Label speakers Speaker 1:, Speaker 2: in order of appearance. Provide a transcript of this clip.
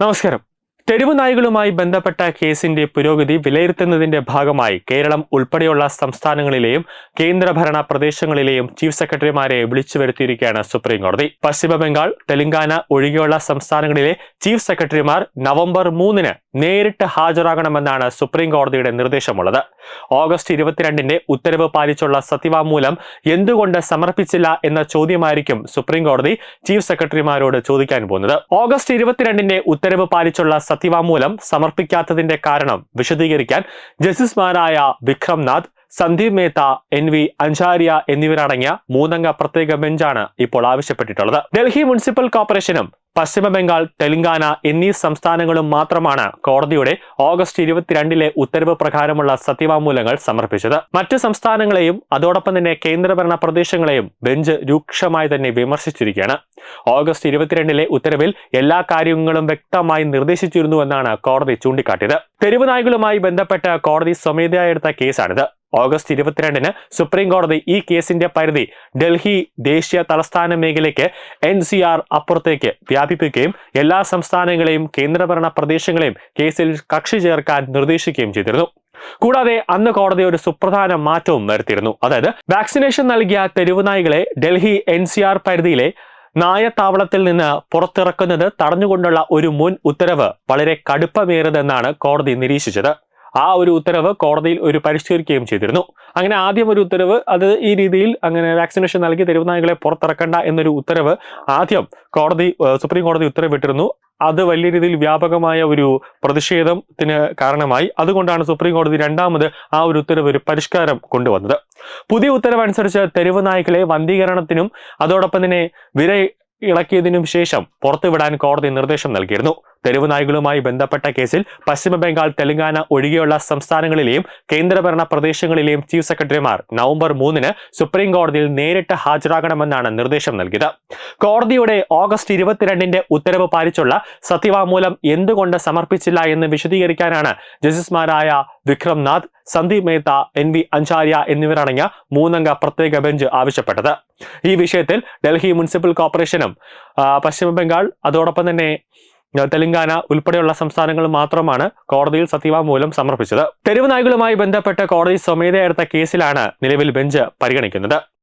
Speaker 1: നമസ്കാരം തെരുവ് നായികളുമായി ബന്ധപ്പെട്ട കേസിന്റെ പുരോഗതി വിലയിരുത്തുന്നതിന്റെ ഭാഗമായി കേരളം ഉൾപ്പെടെയുള്ള സംസ്ഥാനങ്ങളിലെയും കേന്ദ്രഭരണ പ്രദേശങ്ങളിലെയും ചീഫ് സെക്രട്ടറിമാരെ വിളിച്ചു വരുത്തിയിരിക്കുകയാണ് സുപ്രീം കോടതി. പശ്ചിമ ബംഗാൾ തെലങ്കാന ഒഴികെയുള്ള സംസ്ഥാനങ്ങളിലെ ചീഫ് സെക്രട്ടറിമാർ നവംബർ മൂന്നിന് നേരിട്ട് ഹാജരാകണമെന്നാണ് സുപ്രീം കോടതിയുടെ നിർദ്ദേശമുള്ളത്. ഓഗസ്റ്റ് ഇരുപത്തിരണ്ടിന്റെ ഉത്തരവ് പാലിച്ചുള്ള സത്യവാങ്മൂലം എന്തുകൊണ്ട് സമർപ്പിച്ചില്ല എന്ന ചോദ്യമായിരിക്കും സുപ്രീം കോടതി ചീഫ് സെക്രട്ടറിമാരോട് ചോദിക്കാൻ പോകുന്നത്. ഓഗസ്റ്റ് ഇരുപത്തിരണ്ടിന്റെ ഉത്തരവ് പാലിച്ചുള്ള സത്യവാങ്മൂലം സമർപ്പിക്കാത്തതിന്റെ കാരണം വിശദീകരിക്കാൻ ജസ്റ്റിസുമാരായ വിക്രം നാഥ് സന്ദീപ് മേത്ത എൻ വി അഞ്ചാരിയ എന്നിവരടങ്ങിയ മൂന്നംഗ പ്രത്യേക ബെഞ്ചാണ് ഇപ്പോൾ ആവശ്യപ്പെട്ടിട്ടുള്ളത്. ഡൽഹി മുനിസിപ്പൽ കോർപ്പറേഷനും പശ്ചിമ ബംഗാൾ തെലങ്കാന എന്നീ സംസ്ഥാനങ്ങളും മാത്രമാണ് കോടതിയുടെ ഓഗസ്റ്റ് ഇരുപത്തിരണ്ടിലെ ഉത്തരവ് പ്രകാരമുള്ള സത്യവാങ്മൂലങ്ങൾ സമർപ്പിച്ചത്. മറ്റ് സംസ്ഥാനങ്ങളെയും അതോടൊപ്പം തന്നെ കേന്ദ്രഭരണ പ്രദേശങ്ങളെയും ബെഞ്ച് രൂക്ഷമായി തന്നെ വിമർശിച്ചിരിക്കുകയാണ്. ഓഗസ്റ്റ് ഇരുപത്തിരണ്ടിലെ ഉത്തരവിൽ എല്ലാ കാര്യങ്ങളും വ്യക്തമായി നിർദ്ദേശിച്ചിരുന്നുവെന്നാണ് കോടതി ചൂണ്ടിക്കാട്ടിയത്. തെരുവ് നായ്കളുമായി ബന്ധപ്പെട്ട് കോടതി സ്വമേധയാ എടുത്ത കേസാണിത്. ഓഗസ്റ്റ് ഇരുപത്തിരണ്ടിന് സുപ്രീം കോടതി ഈ കേസിന്റെ പരിധി ഡൽഹി ദേശീയ തലസ്ഥാന മേഖലയ്ക്ക് എൻ സി ആർ അപ്പുറത്തേക്ക് വ്യാപിപ്പിക്കുകയും എല്ലാ സംസ്ഥാനങ്ങളെയും കേന്ദ്രഭരണ പ്രദേശങ്ങളെയും കേസിൽ കക്ഷി ചേർക്കാൻ നിർദ്ദേശിക്കുകയും ചെയ്തിരുന്നു. കൂടാതെ അന്ന് കോടതി ഒരു സുപ്രധാന മാറ്റവും വരുത്തിയിരുന്നു. അതായത് വാക്സിനേഷൻ നൽകിയ തെരുവുനായികളെ ഡൽഹി എൻ സി ആർ പരിധിയിലെ നായത്താവളത്തിൽ നിന്ന് പുറത്തിറക്കുന്നത് തടഞ്ഞുകൊണ്ടുള്ള ഒരു മുൻ ഉത്തരവ് വളരെ കടുപ്പമേറിയതെന്നാണ് കോടതി നിരീക്ഷിച്ചത്. ആ ഒരു ഉത്തരവ് കോടതിയിൽ ഒരു പരിഷ്കരിക്കുകയും ചെയ്തിരുന്നു. അങ്ങനെ ആദ്യം ഒരു ഉത്തരവ് അത് ഈ രീതിയിൽ അങ്ങനെ വാക്സിനേഷൻ നൽകി തെരുവുനായകളെ പുറത്തിറക്കണ്ട എന്നൊരു ഉത്തരവ് ആദ്യം കോടതി സുപ്രീം കോടതി ഉത്തരവിട്ടിരുന്നു. അത് വലിയ രീതിയിൽ വ്യാപകമായ ഒരു പ്രതിഷേധത്തിന് കാരണമായി. അതുകൊണ്ടാണ് സുപ്രീം കോടതി രണ്ടാമത് ആ ഒരു ഉത്തരവ് ഒരു പരിഷ്കാരം കൊണ്ടുവന്നത്. പുതിയ ഉത്തരവനുസരിച്ച് തെരുവ് നായ്ക്കളെ വന്ധീകരണത്തിനും അതോടൊപ്പം തന്നെ വിര ഇളക്കിയതിനും ശേഷം പുറത്തുവിടാൻ കോടതി നിർദ്ദേശം നൽകിയിരുന്നു. തെരുവ് നായികളുമായി ബന്ധപ്പെട്ട കേസിൽ പശ്ചിമ ബംഗാൾ തെലങ്കാന ഒഴികെയുള്ള സംസ്ഥാനങ്ങളിലെയും കേന്ദ്രഭരണ പ്രദേശങ്ങളിലെയും ചീഫ് സെക്രട്ടറിമാർ നവംബർ മൂന്നിന് സുപ്രീം കോടതിയിൽ നേരിട്ട് ഹാജരാകണമെന്നാണ് നിർദ്ദേശം നൽകിയത്. കോടതിയുടെ ഓഗസ്റ്റ് ഇരുപത്തിരണ്ടിന്റെ ഉത്തരവ് പാലിച്ചുള്ള സത്യവാങ്മൂലം എന്തുകൊണ്ട് സമർപ്പിച്ചില്ല എന്ന് വിശദീകരിക്കാനാണ് ജസ്റ്റിസുമാരായ വിക്രം നാഥ് സന്ദീപ് മേത്ത എൻ വി അഞ്ചാര്യ എന്നിവരടങ്ങിയ മൂന്നംഗ പ്രത്യേക ബെഞ്ച് ആവശ്യപ്പെട്ടത്. ഈ വിഷയത്തിൽ ഡൽഹി മുനിസിപ്പൽ കോർപ്പറേഷനും പശ്ചിമ ബംഗാൾ അതോടൊപ്പം തന്നെ തെലങ്കാന ഉൾപ്പെടെയുള്ള സംസ്ഥാനങ്ങൾ മാത്രമാണ് കോടതിയിൽ സത്യവാങ്മൂലം സമർപ്പിച്ചത്. തെരുവ് നായ്ക്കളുമായി ബന്ധപ്പെട്ട് കോടതി സ്വമേധയാ എടുത്ത കേസിലാണ് നിലവിൽ ബെഞ്ച് പരിഗണിക്കുന്നത്.